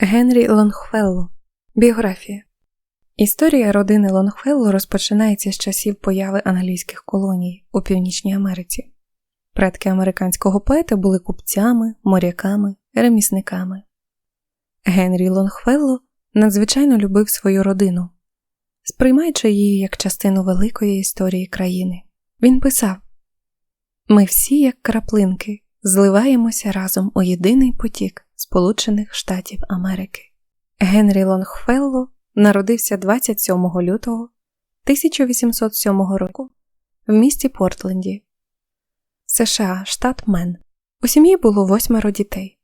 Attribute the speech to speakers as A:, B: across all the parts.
A: Генрі Лонгфелло. Біографія Історія родини Лонгфелло розпочинається з часів появи англійських колоній у Північній Америці. Предки американського поета були купцями, моряками, ремісниками. Генрі Лонгфелло надзвичайно любив свою родину, сприймаючи її як частину великої історії країни. Він писав: Ми всі, як краплинки, зливаємося разом у єдиний потік Сполучених Штатів Америки. Генрі Лонгфелло народився 27 лютого 1807 року в місті Портленді, США, штат Мен. У сім'ї було восьмеро дітей.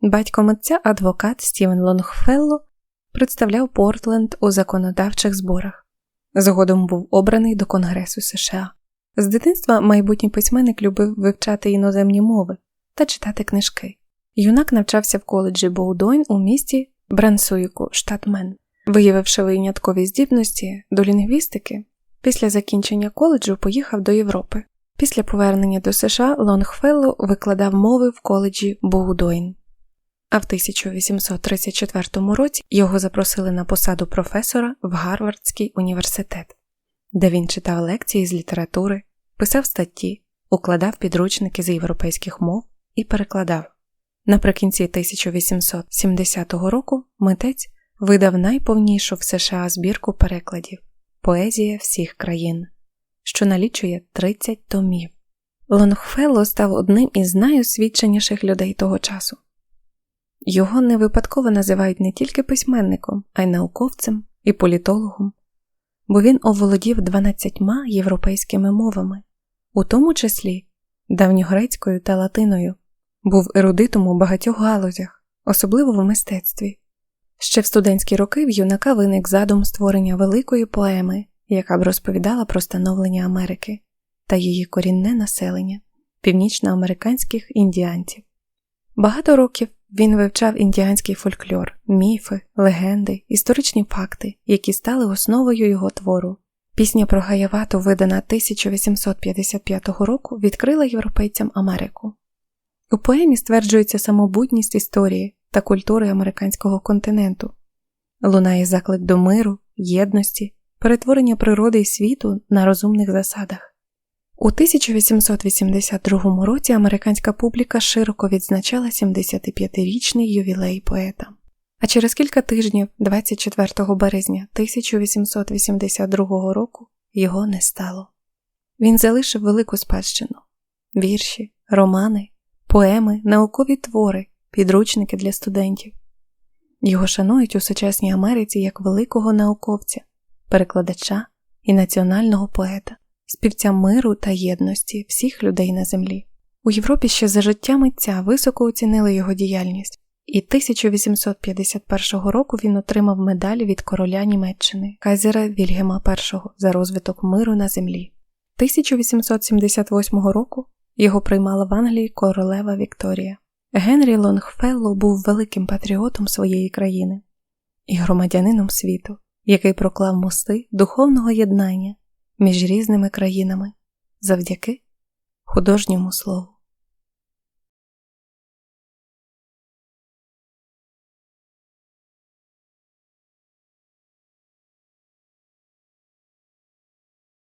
A: Батько митця адвокат Стівен Лонгфелло представляв Портленд у законодавчих зборах. Згодом був обраний до Конгресу США. З дитинства майбутній письменник любив вивчати іноземні мови та читати книжки. Юнак навчався в коледжі Боудойн у місті Брансуйку, штат Мен. Виявивши виняткові здібності до лінгвістики, після закінчення коледжу поїхав до Європи. Після повернення до США Лонгфелло викладав мови в коледжі Боудойн. А в 1834 році його запросили на посаду професора в Гарвардський університет, де він читав лекції з літератури, писав статті, укладав підручники з європейських мов і перекладав. Наприкінці 1870 року митець видав найповнішу в США збірку перекладів Поезія всіх країн, що налічує 30 томів. Лонгфелло став одним із найосвіченіших людей того часу. Його не випадково називають не тільки письменником, а й науковцем і політологом, бо він оволодів 12 європейськими мовами, у тому числі давньогрецькою та латиною, був ерудитом у багатьох галузях, особливо в мистецтві. Ще в студентські роки в юнака виник задум створення великої поеми, яка б розповідала про становлення Америки та її корінне населення північноамериканських індіанців. Багато років він вивчав індіанський фольклор, міфи, легенди, історичні факти, які стали основою його твору. Пісня про Гаявату, видана 1855 року, відкрила європейцям Америку. У поемі стверджується самобутність історії та культури американського континенту, лунає заклик до миру, єдності, перетворення природи і світу на розумних засадах. У 1882 році американська публіка широко відзначала 75-річний ювілей поета. А через кілька тижнів, 24 березня 1882 року, його не стало. Він залишив велику спадщину вірші, романи, поеми, наукові твори, підручники для студентів. Його шанують у сучасній Америці як великого науковця, перекладача і національного поета, співця миру та єдності всіх людей на землі. У Європі ще за життя митця високо оцінили його діяльність, і 1851 року він отримав медаль від короля Німеччини Кайзера Вільгема І за розвиток миру на землі. 1878 року його приймала в Англії королева Вікторія. Генрі Лонгфелло був великим патріотом своєї країни і громадянином світу, який проклав мости духовного єднання між різними країнами завдяки художньому слову.